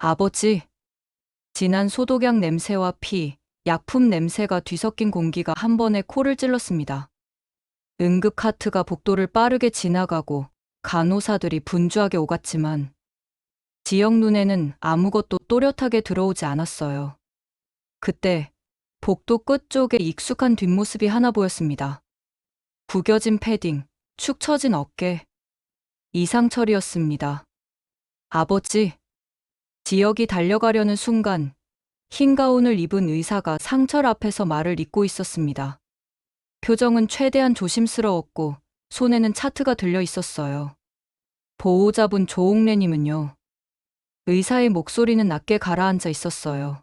아버지. 진한 소독약 냄새와 피, 약품 냄새가 뒤섞인 공기가 한 번에 코를 찔렀습니다. 응급 카트가 복도를 빠르게 지나가고 간호사들이 분주하게 오갔지만 지역 눈에는 아무것도 또렷하게 들어오지 않았어요. 그때 복도 끝쪽에 익숙한 뒷모습이 하나 보였습니다. 구겨진 패딩, 축 처진 어깨. 이상철이었습니다. 아버지. 지역이 달려가려는 순간 흰 가운을 입은 의사가 상철 앞에서 말을 잇고 있었습니다. 표정은 최대한 조심스러웠고 손에는 차트가 들려 있었어요. 보호자분 조옥래님은요. 의사의 목소리는 낮게 가라앉아 있었어요.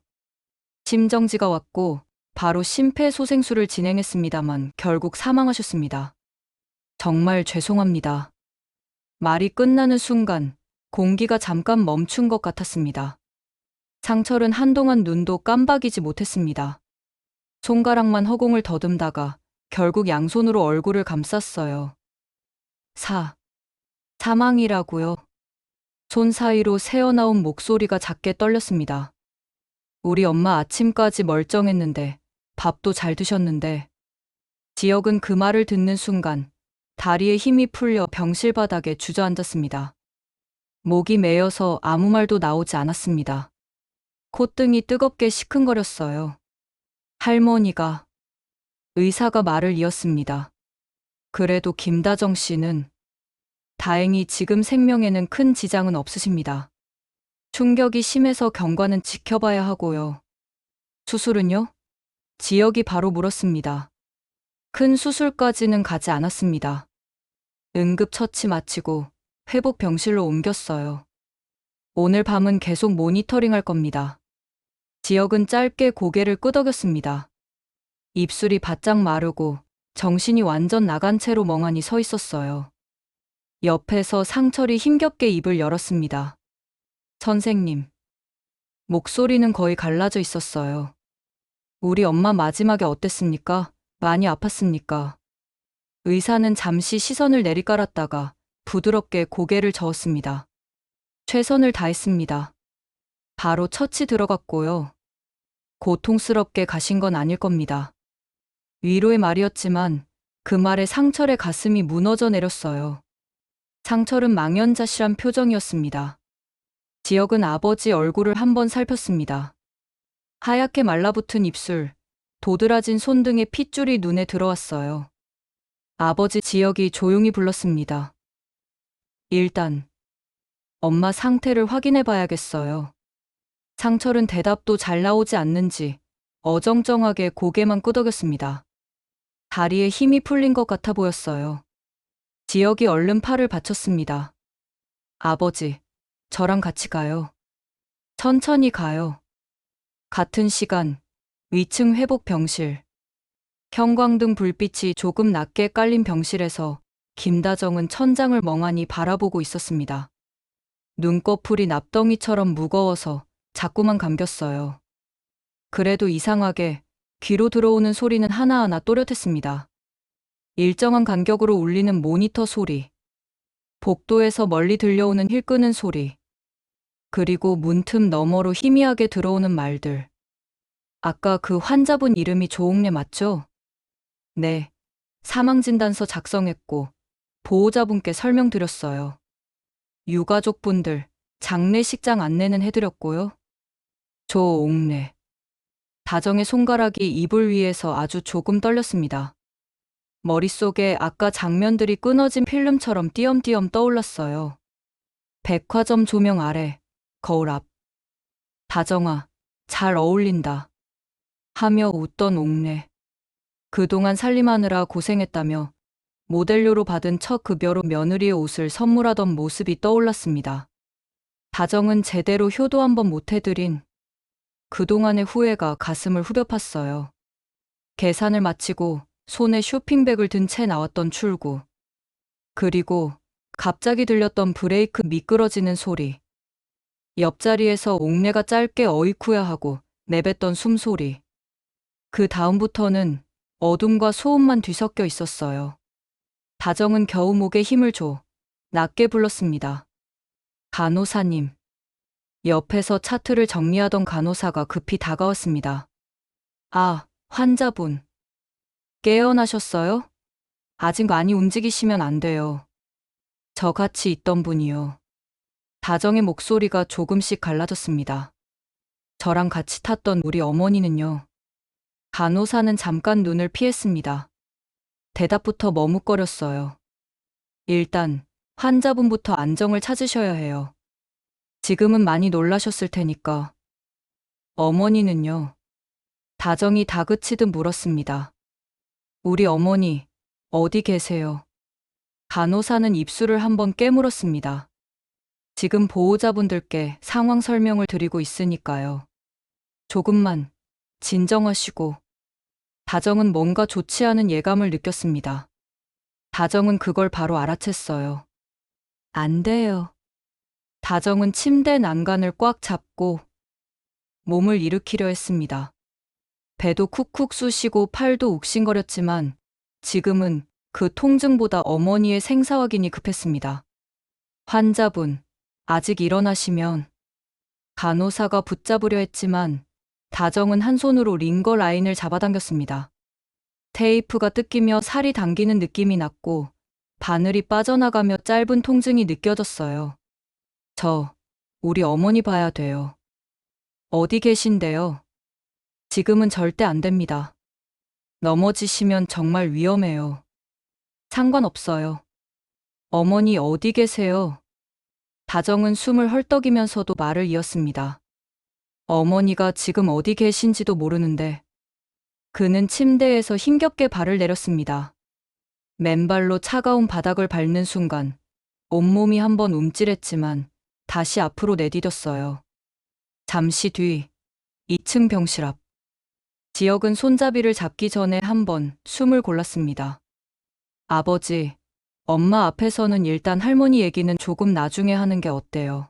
심정지가 왔고 바로 심폐소생술을 진행했습니다만 결국 사망하셨습니다. 정말 죄송합니다. 말이 끝나는 순간 공기가 잠깐 멈춘 것 같았습니다. 상철은 한동안 눈도 깜박이지 못했습니다. 손가락만 허공을 더듬다가 결국 양손으로 얼굴을 감쌌어요. 사. 사망이라고요. 손 사이로 새어나온 목소리가 작게 떨렸습니다. 우리 엄마 아침까지 멀쩡했는데 밥도 잘 드셨는데 지역은 그 말을 듣는 순간 다리에 힘이 풀려 병실 바닥에 주저앉았습니다. 목이 메여서 아무 말도 나오지 않았습니다. 콧등이 뜨겁게 시큰거렸어요. 할머니가 의사가 말을 이었습니다. 그래도 김다정 씨는 다행히 지금 생명에는 큰 지장은 없으십니다. 충격이 심해서 경과는 지켜봐야 하고요. 수술은요? 지역이 바로 물었습니다. 큰 수술까지는 가지 않았습니다. 응급처치 마치고 회복 병실로 옮겼어요. 오늘 밤은 계속 모니터링 할 겁니다. 지역은 짧게 고개를 끄덕였습니다. 입술이 바짝 마르고 정신이 완전 나간 채로 멍하니 서 있었어요. 옆에서 상철이 힘겹게 입을 열었습니다. 선생님. 목소리는 거의 갈라져 있었어요. 우리 엄마 마지막에 어땠습니까? 많이 아팠습니까? 의사는 잠시 시선을 내리깔았다가 부드럽게 고개를 저었습니다. 최선을 다했습니다. 바로 처치 들어갔고요. 고통스럽게 가신 건 아닐 겁니다. 위로의 말이었지만 그 말에 상철의 가슴이 무너져 내렸어요. 상철은 망연자실한 표정이었습니다. 지역은 아버지 얼굴을 한번 살폈습니다. 하얗게 말라붙은 입술, 도드라진 손 등의 핏줄이 눈에 들어왔어요. 아버지 지역이 조용히 불렀습니다. 일단, 엄마 상태를 확인해 봐야겠어요. 상철은 대답도 잘 나오지 않는지 어정쩡하게 고개만 끄덕였습니다. 다리에 힘이 풀린 것 같아 보였어요. 지역이 얼른 팔을 받쳤습니다. 아버지, 저랑 같이 가요. 천천히 가요. 같은 시간, 위층 회복 병실. 형광등 불빛이 조금 낮게 깔린 병실에서 김다정은 천장을 멍하니 바라보고 있었습니다. 눈꺼풀이 납덩이처럼 무거워서 자꾸만 감겼어요. 그래도 이상하게 귀로 들어오는 소리는 하나하나 또렷했습니다. 일정한 간격으로 울리는 모니터 소리, 복도에서 멀리 들려오는 힐 끄는 소리, 그리고 문틈 너머로 희미하게 들어오는 말들. 아까 그 환자분 이름이 조옥래 맞죠? 네. 사망진단서 작성했고, 보호자분께 설명드렸어요. 유가족분들, 장례식장 안내는 해드렸고요. 조옥래. 다정의 손가락이 이불 위에서 아주 조금 떨렸습니다. 머릿속에 아까 장면들이 끊어진 필름처럼 띄엄띄엄 떠올랐어요. 백화점 조명 아래, 거울 앞. 다정아, 잘 어울린다. 하며 웃던 옥래. 그동안 살림하느라 고생했다며 모델료로 받은 첫 급여로 며느리의 옷을 선물하던 모습이 떠올랐습니다. 다정은 제대로 효도 한번 못해드린 그동안의 후회가 가슴을 후벼 팠어요. 계산을 마치고 손에 쇼핑백을 든 채 나왔던 출구. 그리고 갑자기 들렸던 브레이크 미끄러지는 소리. 옆자리에서 옥내가 짧게 어이쿠야 하고 내뱉던 숨소리. 그 다음부터는 어둠과 소음만 뒤섞여 있었어요. 다정은 겨우 목에 힘을 줘 낮게 불렀습니다. 간호사님. 옆에서 차트를 정리하던 간호사가 급히 다가왔습니다. 아, 환자분. 깨어나셨어요? 아직 많이 움직이시면 안 돼요. 저 같이 있던 분이요. 다정의 목소리가 조금씩 갈라졌습니다. 저랑 같이 탔던 우리 어머니는요. 간호사는 잠깐 눈을 피했습니다. 대답부터 머뭇거렸어요. 일단 환자분부터 안정을 찾으셔야 해요. 지금은 많이 놀라셨을 테니까. 어머니는요. 다정이 다그치듯 물었습니다. 우리 어머니, 어디 계세요? 간호사는 입술을 한번 깨물었습니다. 지금 보호자분들께 상황 설명을 드리고 있으니까요. 조금만 진정하시고. 다정은 뭔가 좋지 않은 예감을 느꼈습니다. 다정은 그걸 바로 알아챘어요. 안 돼요. 다정은 침대 난간을 꽉 잡고 몸을 일으키려 했습니다. 배도 쿡쿡 쑤시고 팔도 욱신거렸지만 지금은 그 통증보다 어머니의 생사 확인이 급했습니다. 환자분, 아직 일어나시면 간호사가 붙잡으려 했지만 다정은 한 손으로 링거 라인을 잡아당겼습니다. 테이프가 뜯기며 살이 당기는 느낌이 났고 바늘이 빠져나가며 짧은 통증이 느껴졌어요. 저, 우리 어머니 봐야 돼요. 어디 계신데요? 지금은 절대 안 됩니다. 넘어지시면 정말 위험해요. 상관없어요. 어머니 어디 계세요? 다정은 숨을 헐떡이면서도 말을 이었습니다. 어머니가 지금 어디 계신지도 모르는데 그는 침대에서 힘겹게 발을 내렸습니다. 맨발로 차가운 바닥을 밟는 순간 온몸이 한번 움찔했지만 다시 앞으로 내디뎠어요. 잠시 뒤 2층 병실 앞 지역은 손잡이를 잡기 전에 한번 숨을 골랐습니다. 아버지, 엄마 앞에서는 일단 할머니 얘기는 조금 나중에 하는 게 어때요?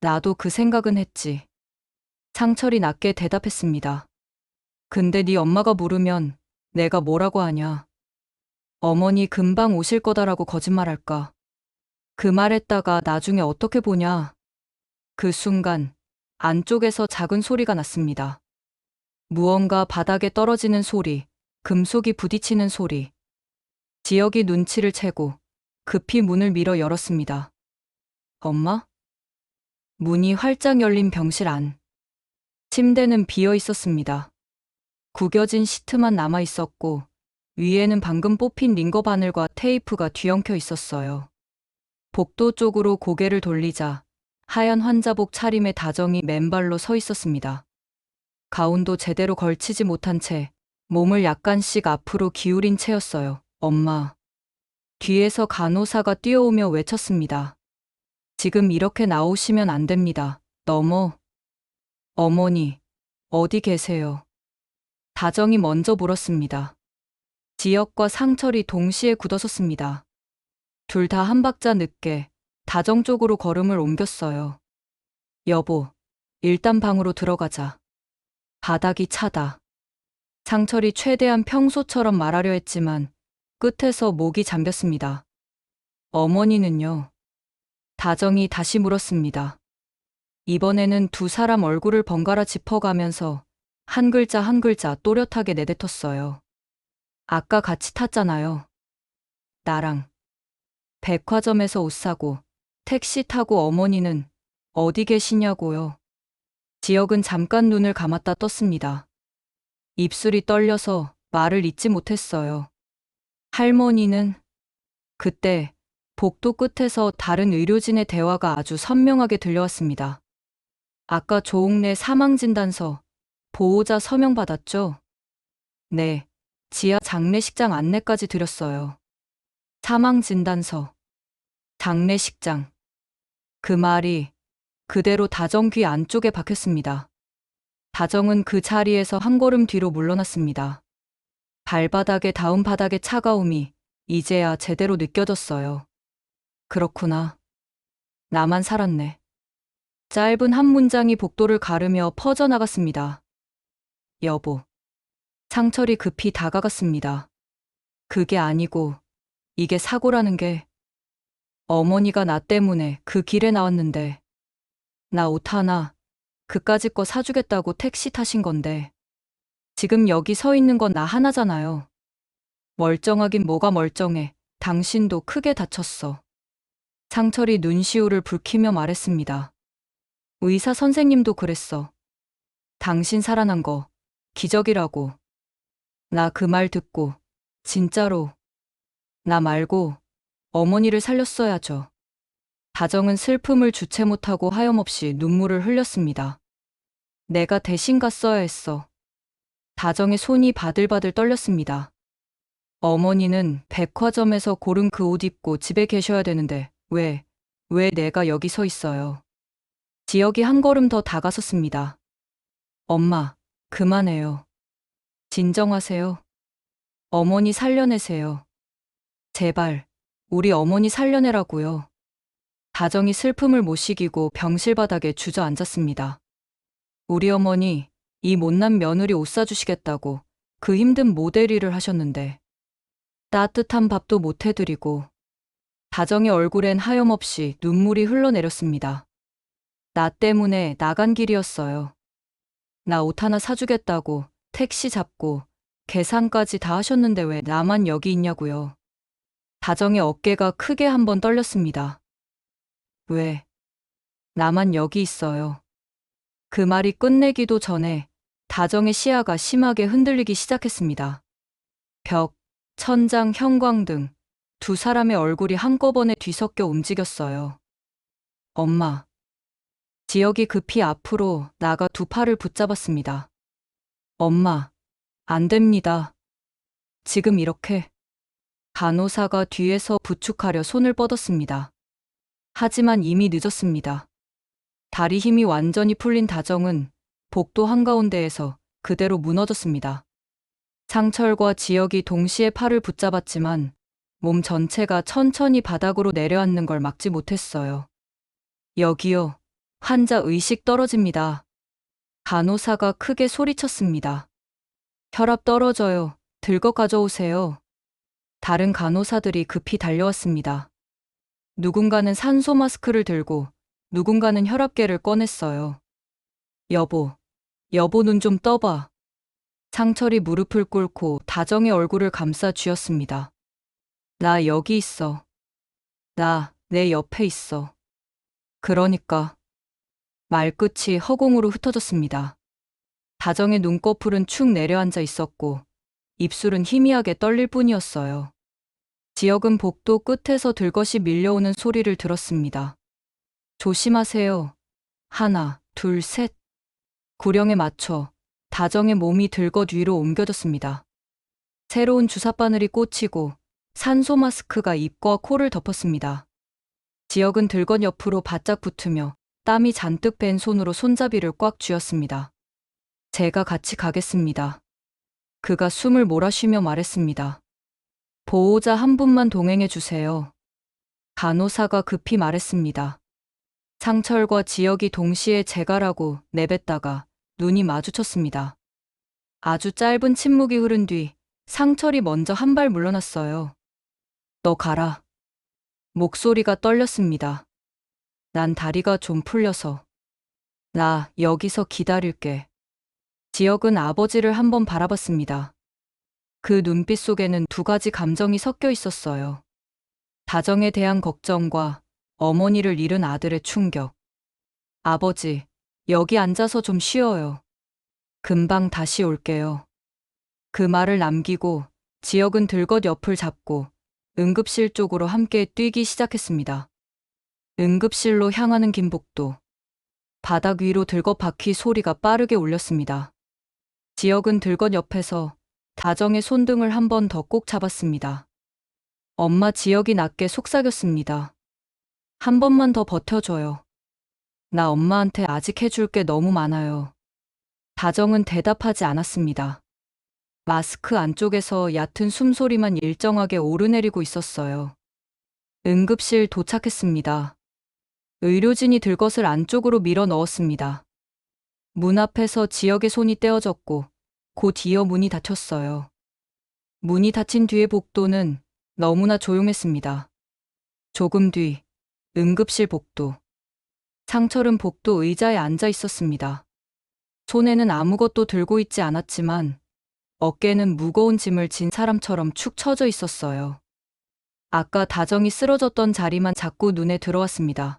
나도 그 생각은 했지. 상철이 낮게 대답했습니다. 근데 네 엄마가 물으면 내가 뭐라고 하냐? 어머니 금방 오실 거다라고 거짓말할까? 그 말했다가 나중에 어떻게 보냐? 그 순간 안쪽에서 작은 소리가 났습니다. 무언가 바닥에 떨어지는 소리, 금속이 부딪히는 소리. 지역이 눈치를 채고 급히 문을 밀어 열었습니다. 엄마? 문이 활짝 열린 병실 안. 침대는 비어 있었습니다. 구겨진 시트만 남아 있었고 위에는 방금 뽑힌 링거 바늘과 테이프가 뒤엉켜 있었어요. 복도 쪽으로 고개를 돌리자 하얀 환자복 차림의 다정이 맨발로 서 있었습니다. 가운도 제대로 걸치지 못한 채 몸을 약간씩 앞으로 기울인 채였어요. 엄마. 뒤에서 간호사가 뛰어오며 외쳤습니다. 지금 이렇게 나오시면 안 됩니다. 너무. 어머니, 어디 계세요? 다정이 먼저 물었습니다. 지역과 상철이 동시에 굳어섰습니다. 둘 다 한 박자 늦게 다정 쪽으로 걸음을 옮겼어요. 여보, 일단 방으로 들어가자. 바닥이 차다. 상철이 최대한 평소처럼 말하려 했지만 끝에서 목이 잠겼습니다. 어머니는요? 다정이 다시 물었습니다. 이번에는 두 사람 얼굴을 번갈아 짚어가면서 한 글자 한 글자 또렷하게 내뱉었어요. 아까 같이 탔잖아요. 나랑. 백화점에서 옷 사고 택시 타고 어머니는 어디 계시냐고요. 지역은 잠깐 눈을 감았다 떴습니다. 입술이 떨려서 말을 잇지 못했어요. 할머니는 그때 복도 끝에서 다른 의료진의 대화가 아주 선명하게 들려왔습니다. 아까 조옥래 사망진단서 보호자 서명 받았죠? 네, 지하 장례식장 안내까지 드렸어요. 사망진단서, 장례식장. 그 말이 그대로 다정 귀 안쪽에 박혔습니다. 다정은 그 자리에서 한 걸음 뒤로 물러났습니다. 발바닥에 닿은 바닥의 차가움이 이제야 제대로 느껴졌어요. 그렇구나. 나만 살았네. 짧은 한 문장이 복도를 가르며 퍼져나갔습니다. 여보. 상철이 급히 다가갔습니다. 그게 아니고, 이게 사고라는 게, 어머니가 나 때문에 그 길에 나왔는데, 나 옷 하나, 그까짓 거 사주겠다고 택시 타신 건데. 지금 여기 서 있는 건 나 하나잖아요. 멀쩡하긴 뭐가 멀쩡해. 당신도 크게 다쳤어. 상철이 눈시울을 붉히며 말했습니다. 의사 선생님도 그랬어. 당신 살아난 거 기적이라고. 나 그 말 듣고 진짜로 나 말고 어머니를 살렸어야죠. 다정은 슬픔을 주체 못하고 하염없이 눈물을 흘렸습니다. 내가 대신 갔어야 했어. 다정의 손이 바들바들 떨렸습니다. 어머니는 백화점에서 고른 그 옷 입고 집에 계셔야 되는데 왜, 왜 내가 여기 서 있어요? 지역이 한 걸음 더 다가섰습니다. 엄마, 그만해요. 진정하세요. 어머니 살려내세요. 제발, 우리 어머니 살려내라고요. 다정이 슬픔을 못 식이고 병실 바닥에 주저앉았습니다. 우리 어머니, 이 못난 며느리 옷 사주시겠다고 그 힘든 모델 일을 하셨는데, 따뜻한 밥도 못 해드리고, 다정의 얼굴엔 하염없이 눈물이 흘러내렸습니다. 나 때문에 나간 길이었어요. 나 옷 하나 사주겠다고 택시 잡고 계산까지 다 하셨는데 왜 나만 여기 있냐고요. 다정의 어깨가 크게 한번 떨렸습니다. 왜? 나만 여기 있어요. 그 말이 끝내기도 전에 다정의 시야가 심하게 흔들리기 시작했습니다. 벽, 천장, 형광등, 두 사람의 얼굴이 한꺼번에 뒤섞여 움직였어요. 엄마. 지역이 급히 앞으로 나가 두 팔을 붙잡았습니다. 엄마, 안 됩니다. 지금 이렇게. 간호사가 뒤에서 부축하려 손을 뻗었습니다. 하지만 이미 늦었습니다. 다리 힘이 완전히 풀린 다정은 복도 한가운데에서 그대로 무너졌습니다. 상철과 지역이 동시에 팔을 붙잡았지만 몸 전체가 천천히 바닥으로 내려앉는 걸 막지 못했어요. 여기요. 환자 의식 떨어집니다. 간호사가 크게 소리쳤습니다. 혈압 떨어져요. 들거 가져오세요. 다른 간호사들이 급히 달려왔습니다. 누군가는 산소 마스크를 들고 누군가는 혈압계를 꺼냈어요. 여보, 여보 눈 좀 떠봐. 상철이 무릎을 꿇고 다정의 얼굴을 감싸 쥐었습니다. 나 여기 있어. 나 내 옆에 있어. 그러니까 말끝이 허공으로 흩어졌습니다. 다정의 눈꺼풀은 축 내려앉아 있었고 입술은 희미하게 떨릴 뿐이었어요. 지역은 복도 끝에서 들것이 밀려오는 소리를 들었습니다. 조심하세요. 하나, 둘, 셋. 구령에 맞춰 다정의 몸이 들것 위로 옮겨졌습니다. 새로운 주사바늘이 꽂히고 산소 마스크가 입과 코를 덮었습니다. 지역은 들것 옆으로 바짝 붙으며 땀이 잔뜩 밴 손으로 손잡이를 꽉 쥐었습니다. 제가 같이 가겠습니다. 그가 숨을 몰아쉬며 말했습니다. 보호자 한 분만 동행해 주세요. 간호사가 급히 말했습니다. 상철과 지역이 동시에 제가라고 내뱉다가 눈이 마주쳤습니다. 아주 짧은 침묵이 흐른 뒤 상철이 먼저 한 발 물러났어요. 너 가라. 목소리가 떨렸습니다. 난 다리가 좀 풀려서. 나 여기서 기다릴게. 지역은 아버지를 한번 바라봤습니다. 그 눈빛 속에는 두 가지 감정이 섞여 있었어요. 다정에 대한 걱정과 어머니를 잃은 아들의 충격. 아버지, 여기 앉아서 좀 쉬어요. 금방 다시 올게요. 그 말을 남기고 지역은 들것 옆을 잡고 응급실 쪽으로 함께 뛰기 시작했습니다. 응급실로 향하는 김복도. 바닥 위로 들것 바퀴 소리가 빠르게 울렸습니다. 지역은 들것 옆에서 다정의 손등을 한 번 더 꼭 잡았습니다. 엄마 지역이 낮게 속삭였습니다. 한 번만 더 버텨줘요. 나 엄마한테 아직 해줄 게 너무 많아요. 다정은 대답하지 않았습니다. 마스크 안쪽에서 얕은 숨소리만 일정하게 오르내리고 있었어요. 응급실 도착했습니다. 의료진이 들것을 안쪽으로 밀어 넣었습니다. 문 앞에서 지역의 손이 떼어졌고 곧 이어 문이 닫혔어요. 문이 닫힌 뒤의 복도는 너무나 조용했습니다. 조금 뒤 응급실 복도. 상철은 복도 의자에 앉아 있었습니다. 손에는 아무것도 들고 있지 않았지만 어깨는 무거운 짐을 진 사람처럼 축 처져 있었어요. 아까 다정이 쓰러졌던 자리만 자꾸 눈에 들어왔습니다.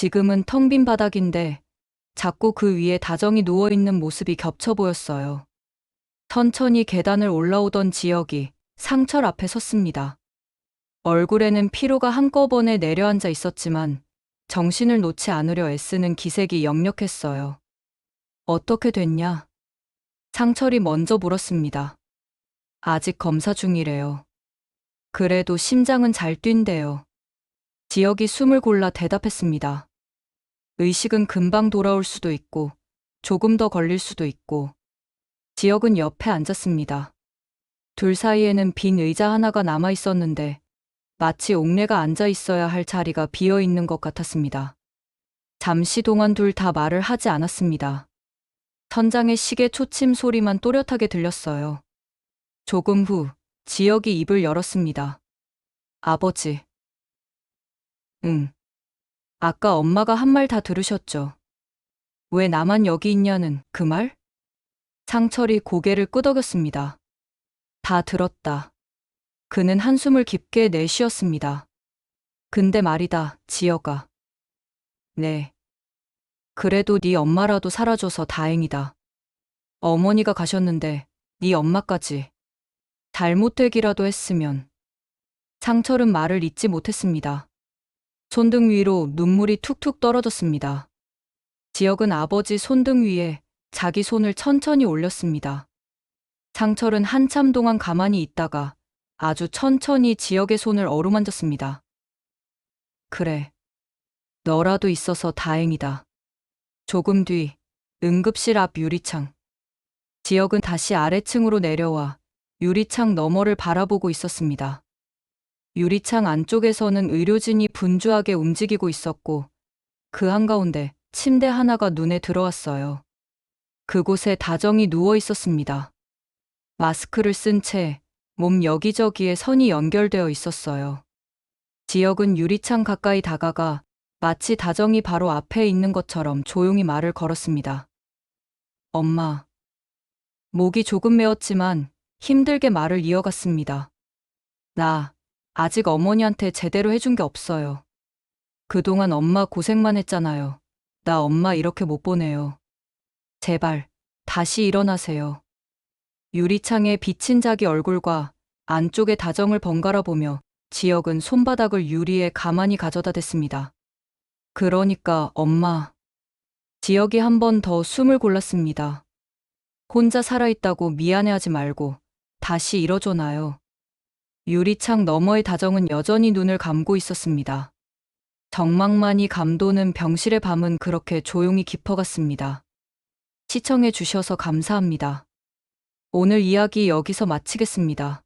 지금은 텅 빈 바닥인데 자꾸 그 위에 다정이 누워있는 모습이 겹쳐 보였어요. 천천히 계단을 올라오던 지역이 상철 앞에 섰습니다. 얼굴에는 피로가 한꺼번에 내려앉아 있었지만 정신을 놓지 않으려 애쓰는 기색이 역력했어요. 어떻게 됐냐? 상철이 먼저 물었습니다. 아직 검사 중이래요. 그래도 심장은 잘 뛴대요. 지역이 숨을 골라 대답했습니다. 의식은 금방 돌아올 수도 있고, 조금 더 걸릴 수도 있고, 지역은 옆에 앉았습니다. 둘 사이에는 빈 의자 하나가 남아 있었는데, 마치 옥내가 앉아 있어야 할 자리가 비어 있는 것 같았습니다. 잠시 동안 둘 다 말을 하지 않았습니다. 천장의 시계 초침 소리만 또렷하게 들렸어요. 조금 후, 지역이 입을 열었습니다. 아버지. 응. 아까 엄마가 한 말 다 들으셨죠? 왜 나만 여기 있냐는 그 말? 상철이 고개를 끄덕였습니다. 다 들었다. 그는 한숨을 깊게 내쉬었습니다. 근데 말이다, 지여가. 네. 그래도 네 엄마라도 살아줘서 다행이다. 어머니가 가셨는데 네 엄마까지 잘못되기라도 했으면 상철은 말을 잇지 못했습니다. 손등 위로 눈물이 툭툭 떨어졌습니다. 지역은 아버지 손등 위에 자기 손을 천천히 올렸습니다. 상철은 한참 동안 가만히 있다가 아주 천천히 지역의 손을 어루만졌습니다. 그래. 너라도 있어서 다행이다. 조금 뒤 응급실 앞 유리창. 지역은 다시 아래층으로 내려와 유리창 너머를 바라보고 있었습니다. 유리창 안쪽에서는 의료진이 분주하게 움직이고 있었고 그 한가운데 침대 하나가 눈에 들어왔어요. 그곳에 다정이 누워 있었습니다. 마스크를 쓴 채 몸 여기저기에 선이 연결되어 있었어요. 지역은 유리창 가까이 다가가 마치 다정이 바로 앞에 있는 것처럼 조용히 말을 걸었습니다. 엄마. 목이 조금 메었지만 힘들게 말을 이어갔습니다. 나 아직 어머니한테 제대로 해준 게 없어요. 그동안 엄마 고생만 했잖아요. 나 엄마 이렇게 못 보내요. 제발 다시 일어나세요. 유리창에 비친 자기 얼굴과 안쪽의 다정을 번갈아 보며 지역은 손바닥을 유리에 가만히 가져다 댔습니다. 그러니까 엄마. 지역이 한 번 더 숨을 골랐습니다. 혼자 살아있다고 미안해하지 말고 다시 일어줘놔요. 유리창 너머의 다정은 여전히 눈을 감고 있었습니다. 정막만이 감도는 병실의 밤은 그렇게 조용히 깊어갔습니다. 시청해 주셔서 감사합니다. 오늘 이야기 여기서 마치겠습니다.